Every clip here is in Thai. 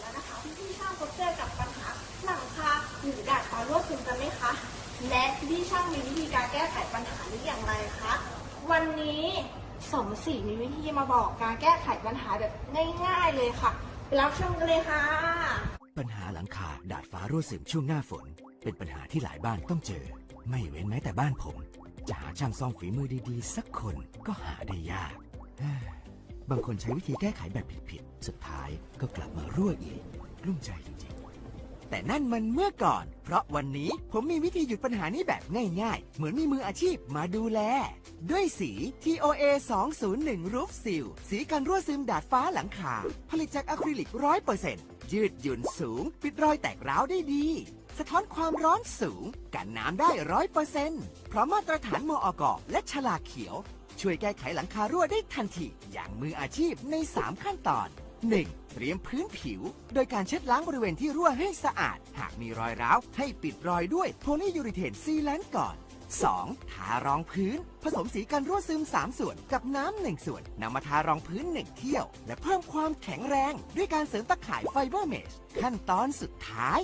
แล้วนะคะพี่ช่างพบเจอกับปัญหาหลังคาหรือดาดฟ้ารั่วซึมกันไหมคะ และพี่ช่างมีวิธีการแก้ไขปัญหานี้อย่างไรคะวันนี้สมศรีมีวิธีมาบอกการแก้ไขปัญหาแบบง่าย ๆเลยค่ะไปรับชมกันเลยค่ะ ปัญหาหลังคาดาดฟ้ารั่วซึมช่วงหน้าฝน เป็นปัญหาที่หลายบ้านต้องเจอ ไม่เว้นแม้แต่บ้านผม จะหาช่างซ่อมฝีมือดีๆ สักคนก็หาได้ยาก บางคนใช้วิธีแก้ไขแบบผิดๆ สุดท้ายก็กลับมารั่วอีกกลุ้มใจจริงๆ แต่นั่นมันเมื่อก่อน เพราะวันนี้ผมมีวิธีหยุดปัญหานี้แบบง่ายๆ เหมือนมีมืออาชีพมาดูแล ด้วยสี TOA 201 Roof Seal สีกันรั่วซึมดาดฟ้าหลังคา ผลิตจากอะคริลิก 100%ยืดหยุ่นสูง ปิดรอยแตกร้าวได้ดี สะท้อนความร้อนสูง กันน้ำได้100%เพราะมาตรฐานมอกและฉลากเขียว ช่วยแก้ไขหลังคารั่วได้ทันที อย่างมืออาชีพใน 3 ขั้นตอน 1. เตรียมพื้นผิว โดยการเช็ดล้างบริเวณที่รั่วให้สะอาด หากมีรอยร้าว ให้ปิดรอยด้วยโพลียูริเทนซีแลนต์ก่อน 2. ทารองพื้น ผสมสีกันรั่วซึม 3 ส่วนกับน้ำ1ส่วนนำมาทารองพื้น 1 เที่ยว และเพิ่มความแข็งแรง ด้วยการเสริมตะข่ายไฟเบอร์เมชขั้นตอนสุดท้าย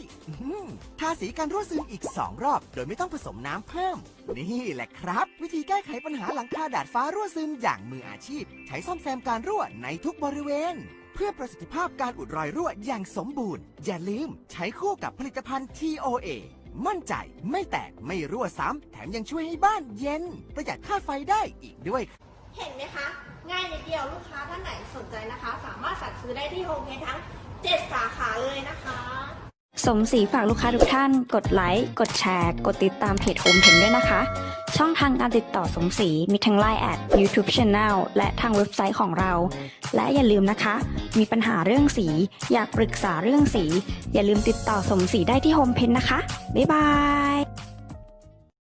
ทาสีกันรั่วซึมอีก 2 รอบ โดยไม่ต้องผสมน้ำเพิ่ม นี่แหละครับ วิธีแก้ไขปัญหาหลังคาดาดฟ้ารั่วซึมอย่างมืออาชีพ ใช้ซ่อมแซมการรั่วในทุกบริเวณเพื่อประสิทธิภาพการอุดรอยรั่วอย่างสมบูรณ์ อย่าลืมใช้คู่กับผลิตภัณฑ์ TOA มั่นใจไม่แตกไม่รั่วซ้ำแถมยังช่วยให้บ้านเย็น ประหยัดค่าไฟได้อีกด้วย เห็นไหมคะ ง่ายนิดเดียวลูกค้าท่านไหนสนใจนะคะ สามารถสั่งซื้อได้ที่โฮมเพจทั้ง7สาขาเลยนะคะ สมศรีฝากลูกค้าทุกท่าน กดไลค์ กดแชร์ กดติดตามเพจโฮมเพนด้วยนะคะ ช่องทางการติดต่อสมศรีมีทั้ง Line แอด YouTube Channel และทางเว็บไซต์ของเรา และอย่าลืมนะคะ มีปัญหาเรื่องสี อยากปรึกษาเรื่องสี อย่าลืมติดต่อสมศรีได้ที่โฮมเพนนะคะ บ๊ายบาย